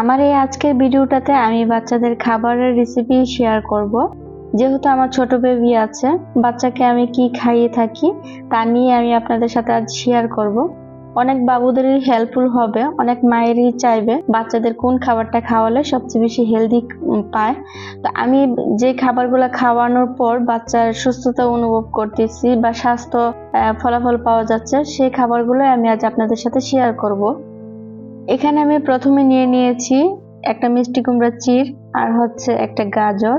আমার এই আজকের ভিডিওটাতে আমি বাচ্চাদের খাবারের রেসিপি শেয়ার করব। যেহেতু আমার ছোট বেবি আছে, বাচ্চাকে আমি কি খাইয়ে থাকি তা নিয়ে আমি আপনাদের সাথে আজ শেয়ার করব। অনেক বাবুদেরই হেল্পফুল হবে, অনেক মায়েরই চাইবে বাচ্চাদের কোন খাবারটা খাওয়ালে সবচেয়ে বেশি হেলদি পায়। তো আমি যে খাবারগুলো খাওয়ানোর পর বাচ্চার সুস্থতা অনুভব করতেছি বা স্বাস্থ্য ফলাফল পাওয়া যাচ্ছে, সেই খাবারগুলো আমি আজ আপনাদের সাথে শেয়ার করব। এখানে আমি প্রথমে নিয়ে নিয়েছি একটা মিষ্টি কুমড়া চির আর হচ্ছে একটা গাজর।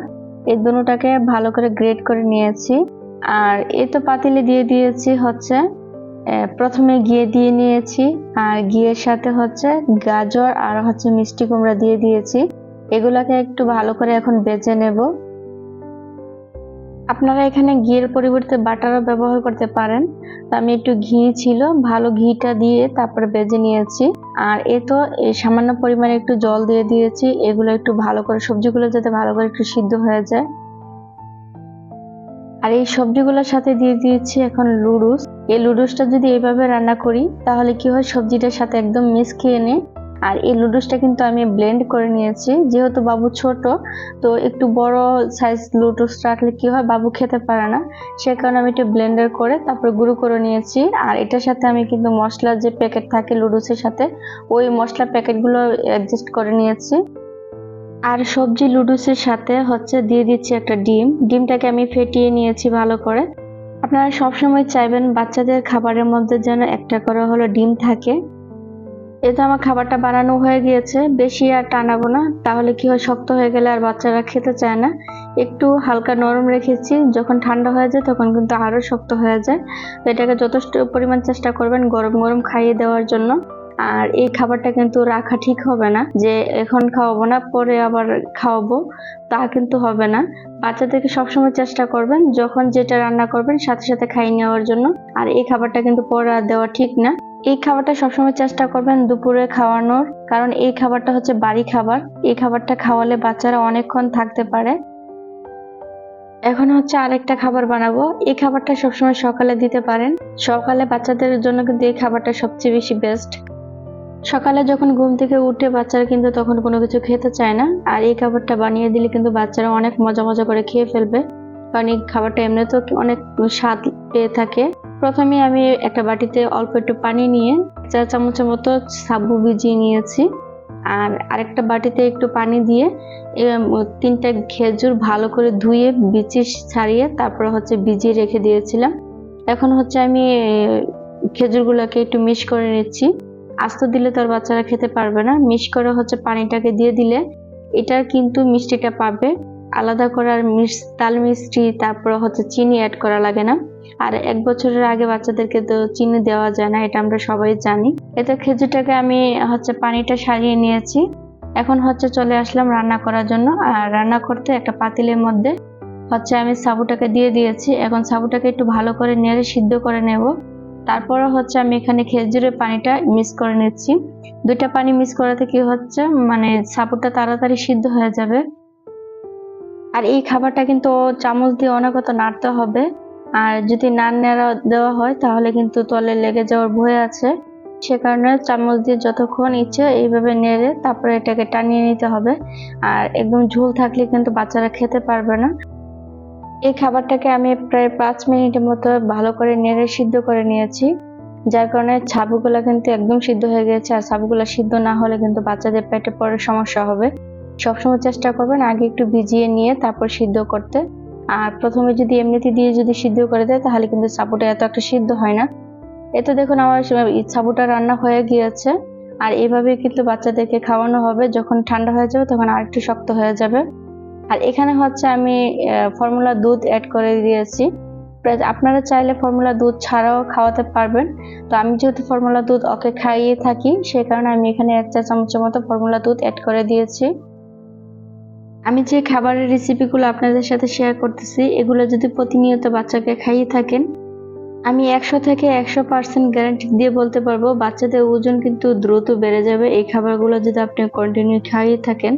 এই দুটোটাকে ভালো করে গ্রেট করে নিয়েছি। আর এ তো পাতিলে দিয়ে দিয়েছি হচ্ছে প্রথমে ঘিয়ে দিয়ে নিয়েছি। আর ঘিয়ের সাথে হচ্ছে গাজর আর হচ্ছে মিষ্টি কুমড়া দিয়ে দিয়েছি। এগুলাকে একটু ভালো করে এখন বেজে নেব। আপনারা এখানে ঘিয়ের পরিবর্তে বাটারও ব্যবহার করতে পারেন। তো আমি একটু ঘি ছিল, ভালো ঘিটা দিয়ে তারপরে বেজে নিয়েছি। আর এ তো এই সামান্য পরিমাণে একটু জল দিয়ে দিয়েছি, এগুলো একটু ভালো করে সবজিগুলো যাতে ভালো করে একটু সিদ্ধ হয়ে যায়। আর এই সবজিগুলোর সাথে দিয়ে দিয়েছি এখন লুডুস। এই লুডুসটা যদি এইভাবে রান্না করি, তাহলে কি হয়, সবজিটার সাথে একদম মিস খেয়ে নেয় আর এই লুডুসটা কিন্তু আমি ব্লেন্ড করে নিয়েছি। যেহেতু বাবু ছোট, তো একটু বড় সাইজ লুডুস রাখলে কি হয়, বাবু খেতে পারে না। সে কারণে আমি একটু ব্লেন্ডার করে তারপরে গুঁড়ো করে নিয়েছি। আর এটার সাথে আমি কিন্তু মশলার যে প্যাকেট থাকে লুডুসের সাথে, ওই মশলা প্যাকেটগুলো অ্যাডজাস্ট করে নিয়েছি। আর সবজি লুডুসের সাথে হচ্ছে দিয়ে দিচ্ছি একটা ডিম। ডিমটাকে আমি ফেটিয়ে নিয়েছি ভালো করে। আপনারা সবসময় চাইবেন বাচ্চাদের খাবারের মধ্যে যেন একটা করে হলো ডিম থাকে। তো আমার খাবারটা বানানো হয়ে গিয়েছে। বেশি আর টানাবো না। তাহলে কি হয়, শক্ত হয়ে গেলে আর বাচ্চারা খেতে চায় না। একটু হালকা নরম রেখেছি। যখন ঠান্ডা হয়ে যায়, তখন কিন্তু আরও শক্ত হয়ে যায়। তো এটাকে যথেষ্ট পরিমাণ চেষ্টা করবেন গরম গরম খাইয়ে দেওয়ার জন্য। আর এই খাবারটা কিন্তু রাখা ঠিক হবে না। যে এখন খাওয়াবো না, পরে আবার খাওয়াবো, তা কিন্তু হবে না। বাচ্চাদেরকে সবসময় চেষ্টা করবেন, যখন যেটা রান্না করবেন, সাথে সাথে খাইয়ে নেওয়ার জন্য। আর এই খাবারটা কিন্তু পরে আর দেওয়া ঠিক না। এই খাবারটা সবসময় চেষ্টা করবেন দুপুরে খাওয়ানোর, কারণ এই খাবারটা হচ্ছে বাড়ি খাবার। এই খাবারটা খাওয়ালে বাচ্চারা অনেকক্ষণ থাকতে পারে। এখন হচ্ছে আরেকটা খাবার বানাবো। এই খাবারটা সবসময় সকালে দিতে পারেন। সকালে বাচ্চাদের জন্য কিন্তু এই খাবারটা সবচেয়ে বেশি বেস্ট সকালে যখন ঘুম থেকে উঠে বাচ্চারা কিন্তু তখন কোনো কিছু খেতে চায় না। আর এই খাবারটা বানিয়ে দিলে কিন্তু বাচ্চারা অনেক মজা মজা করে খেয়ে ফেলবে। কারণ এই খাবারটা এমনিতেও অনেক স্বাদ পেয়ে থাকে। প্রথমে আমি একটা বাটিতে অল্প একটু পানি নিয়ে চা চামচের মতো সাবু ভিজিয়ে নিয়েছি। আর আরেকটা বাটিতে একটু পানি দিয়ে তিনটা খেজুর ভালো করে ধুয়ে, বিচি ছাড়িয়ে তারপরে হচ্ছে ভিজিয়ে রেখে দিয়েছিলাম। এখন হচ্ছে আমি খেজুরগুলোকে একটু মিক্স করে নিচ্ছি। আস্ত দিলে তো আর বাচ্চারা খেতে পারবে না। মিক্স করে হচ্ছে পানিটাকে দিয়ে দিলে, এটার কিন্তু মিষ্টিটা পাবে। আলাদা করার মিস, তাল মিষ্টি, তারপরে হচ্ছে চিনি অ্যাড করা লাগে না। আর এক বছরের আগে বাচ্চাদেরকে তো চিনি দেওয়া যায় না, এটা আমরা সবাই জানি। এতে খেজুরটাকে আমি হচ্ছে পানিটা সারিয়ে নিয়েছি। এখন হচ্ছে চলে আসলাম রান্না করার জন্য। আর রান্না করতে একটা পাতিলের মধ্যে হচ্ছে আমি সাবুটাকে দিয়ে দিয়েছি। এখন সাবুটাকে একটু ভালো করে নেড়ে সিদ্ধ করে নেব। তারপরে হচ্ছে আমি এখানে খেজুরের পানিটা মিক্স করে নিচ্ছি। দুইটা পানি মিক্স করাতে কি হচ্ছে মানে সাবুটা তাড়াতাড়ি সিদ্ধ হয়ে যাবে। আর এই খাবারটা কিন্তু চামচ দিয়ে অনেকত নাড়তে হবে। আর যদি না নেড়া দেওয়া হয়, তাহলে কিন্তু তলে লেগে যাওয়ার ভয় আছে। সে কারণে চামচ দিয়ে যতক্ষণ ইচ্ছে এইভাবে নেড়ে তারপরে এটাকে টানিয়ে নিতে হবে। আর একদম ঝোল থাকলে কিন্তু বাচ্চারা খেতে পারবে না। এই খাবারটাকে আমি প্রায় পাঁচ মিনিটের মতো ভালো করে নেড়ে সিদ্ধ করে নিয়েছি। যার কারণে ছাবুগুলো কিন্তু একদম সিদ্ধ হয়ে গেছে। আর ছাবুগুলো সিদ্ধ না হলে কিন্তু বাচ্চাদের পেটে পরে সমস্যা হবে। সবসময় চেষ্টা করবেন আগে একটু ভিজিয়ে নিয়ে তারপর সিদ্ধ করতে। আর প্রথমে যদি এমনিতে দিয়ে যদি সিদ্ধ করে দেয়, তাহলে কিন্তু সাবুটা এত একটা সিদ্ধ হয় না। এতে দেখুন আমার সাবুটা রান্না হয়ে গিয়েছে। আর এইভাবে কিন্তু বাচ্চাদেরকে খাওয়ানো হবে। যখন ঠান্ডা হয়ে যাবে, তখন আরেকটু শক্ত হয়ে যাবে। আর এখানে হচ্ছে আমি ফর্মুলা দুধ অ্যাড করে দিয়েছি। আপনারা চাইলে ফর্মুলা দুধ ছাড়াও খাওয়াতে পারবেন। তো আমি যেহেতু ফর্মুলা দুধ ওকে খাইয়ে থাকি সেই কারণে আমি এখানে এক চা চামচের মতো ফর্মুলা দুধ অ্যাড করে দিয়েছি। আমি যে খাবারের রেসিপিগুলো আপনাদের সাথে শেয়ার করতেছি, এগুলো যদি প্রতিনিয়ত বাচ্চাকে খাইয়ে থাকেন, আমি একশো থেকে একশো পার্সেন্ট গ্যারান্টি দিয়ে বলতে পারব, বাচ্চাদের ওজন কিন্তু দ্রুত বেড়ে যাবে। এই খাবারগুলো যদি আপনি কন্টিনিউ খাইয়ে থাকেন।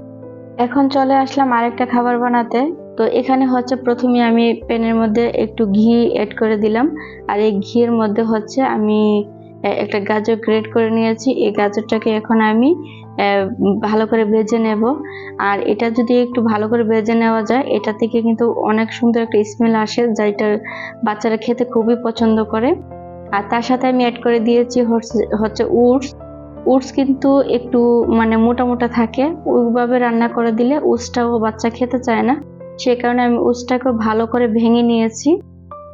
এখন চলে আসলাম আরেকটা খাবার বানাতে। তো এখানে হচ্ছে প্রথমে আমি প্যানের মধ্যে একটু ঘি অ্যাড করে দিলাম। আর এই ঘিয়ের মধ্যে হচ্ছে আমি একটা গাজর গ্রেট করে নিয়েছি। এই গাজরটাকে এখন আমি ভালো করে ভেজে নেব। আর এটা যদি একটু ভালো করে ভেজে নেওয়া যায়, এটা থেকে কিন্তু অনেক সুন্দর একটা স্মেল আসে যেটা বাচ্চারা খেতে খুবই পছন্দ করে। আর তার সাথে আমি অ্যাড করে দিয়েছি হচ্ছে- উডস উডস কিন্তু একটু মানে মোটা মোটা থাকে। ওইভাবে রান্না করে দিলে উডসটাও বাচ্চা খেতে চায় না। সে কারণে আমি উডসটাকে ভালো করে ভেঙে নিয়েছি।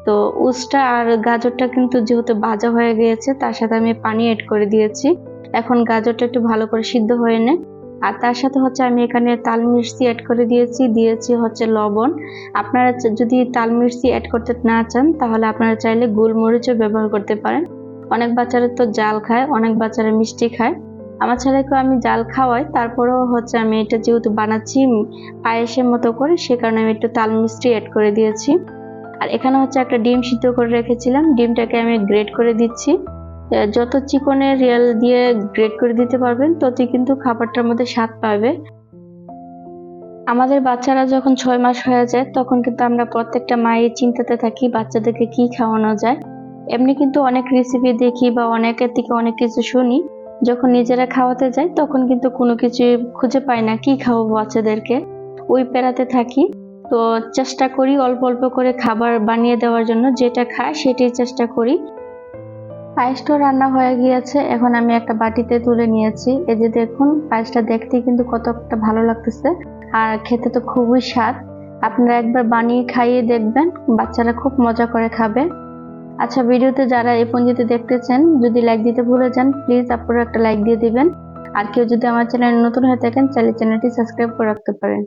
তো উডসটা আর গাজরটা কিন্তু যেহেতু ভাজা হয়ে গিয়েছে, তার সাথে আমি পানি অ্যাড করে দিয়েছি। এখন গাজরটা একটু ভালো করে সিদ্ধ হয়ে নেয় আর তার সাথে হচ্ছে আমি এখানে তাল মির্চি অ্যাড করে দিয়েছি দিয়েছি হচ্ছে লবণ। আপনারা যদি তাল মির্চি অ্যাড করতে না চান, তাহলে আপনারা চাইলে গোলমরিচও ব্যবহার করতে পারেন। অনেক বাচ্চারা তো জাল খায়, অনেক বাচ্চারা মিষ্টি খায়। আমার ছেলেকেও আমি জাল খাওয়াই, তারপরেও হচ্ছে আমি এটা যেহেতু বানাচ্ছি পায়েসের মতো করে, সে কারণে আমি একটু তাল মিষ্টি অ্যাড করে দিয়েছি। আর এখানে হচ্ছে একটা ডিম সিদ্ধ করে রেখেছিলাম। ডিমটাকে আমি গ্রেট করে দিচ্ছি। যত চিকনের রিয়াল দিয়ে গ্রেট করে দিতে পারবেন, ততই কিন্তু খাবারটার মধ্যে স্বাদ পাবে। আমাদের বাচ্চারা যখন ছয় মাস হয়ে যায়, তখন কিন্তু আমরা প্রত্যেকটা মায়ের চিন্তাতে থাকি বাচ্চাদেরকে কি খাওয়ানো যায়। এমনি কিন্তু অনেক রেসিপি দেখি বা অনেকের থেকে অনেক কিছু শুনি। যখন নিজেরা খাওয়াতে যাই তখন কিন্তু কোনো কিছু খুঁজে পাই না কি খাওয়াবো বাচ্চাদেরকে। ওই পেরাতে থাকি। তো চেষ্টা করি অল্প অল্প করে খাবার বানিয়ে দেওয়ার জন্য। যেটা খায়, সেটাই চেষ্টা করি। পায়েসটা রান্না হয়ে গিয়েছে। এখন আমি একটা বাটিতে তুলে নিয়েছি। এই যে দেখুন, পায়েসটা দেখতে কিন্তু কতটা ভালো লাগতেছে। আর খেতে তো খুবই স্বাদ। আপনারা একবার বানিয়ে খাইয়ে দেখবেন, বাচ্চারা খুব মজা করে খাবে। আচ্ছা ভিডিওতে যারা এই পর্যন্ত দেখতেছেন যদি লাইক দিতে ভুলে যান প্লিজ আপনারা একটা লাইক দিয়ে দিবেন। আর কেউ যদি আমার চ্যানেল নতুন হয়ে থাকেন চাইলে চ্যানেলটি সাবস্ক্রাইব করে রাখতে পারেন।